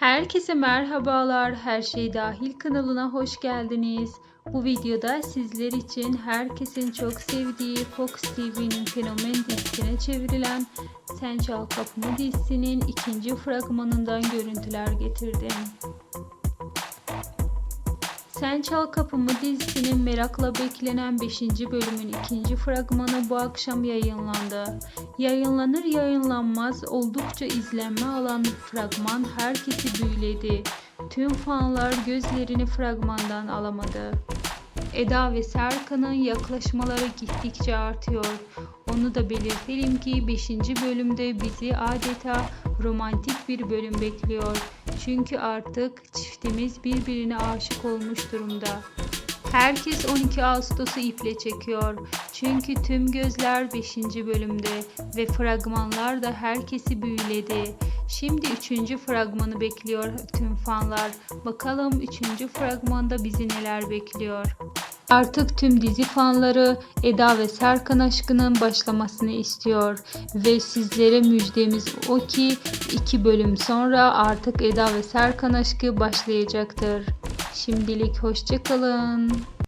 Herkese merhabalar. Her şey dahil kanalına hoş geldiniz. Bu videoda sizler için herkesin çok sevdiği Fox TV'nin fenomen dizisine çevrilen Sen Çal Kapımı dizisinin ikinci fragmanından görüntüler getirdim. Sen Çal Kapımı dizisinin merakla beklenen 5. bölümün ikinci fragmanı bu akşam yayınlandı. Yayınlanır yayınlanmaz oldukça izlenme alan fragman herkesi büyüledi. Tüm fanlar gözlerini fragmandan alamadı. Eda ve Serkan'ın yaklaşmaları gittikçe artıyor. Onu da belirtelim ki 5. bölümde bizi adeta romantik bir bölüm bekliyor. Çünkü artık çiftimiz birbirine aşık olmuş durumda. Herkes 12 Ağustos'u iple çekiyor. Çünkü tüm gözler 5. bölümde ve fragmanlar da herkesi büyüledi. Şimdi 3. fragmanı bekliyor tüm fanlar. Bakalım 3. fragmanda bizi neler bekliyor. Artık tüm dizi fanları Eda ve Serkan aşkının başlamasını istiyor ve sizlere müjdemiz o ki 2 bölüm sonra artık Eda ve Serkan aşkı başlayacaktır. Şimdilik hoşçakalın.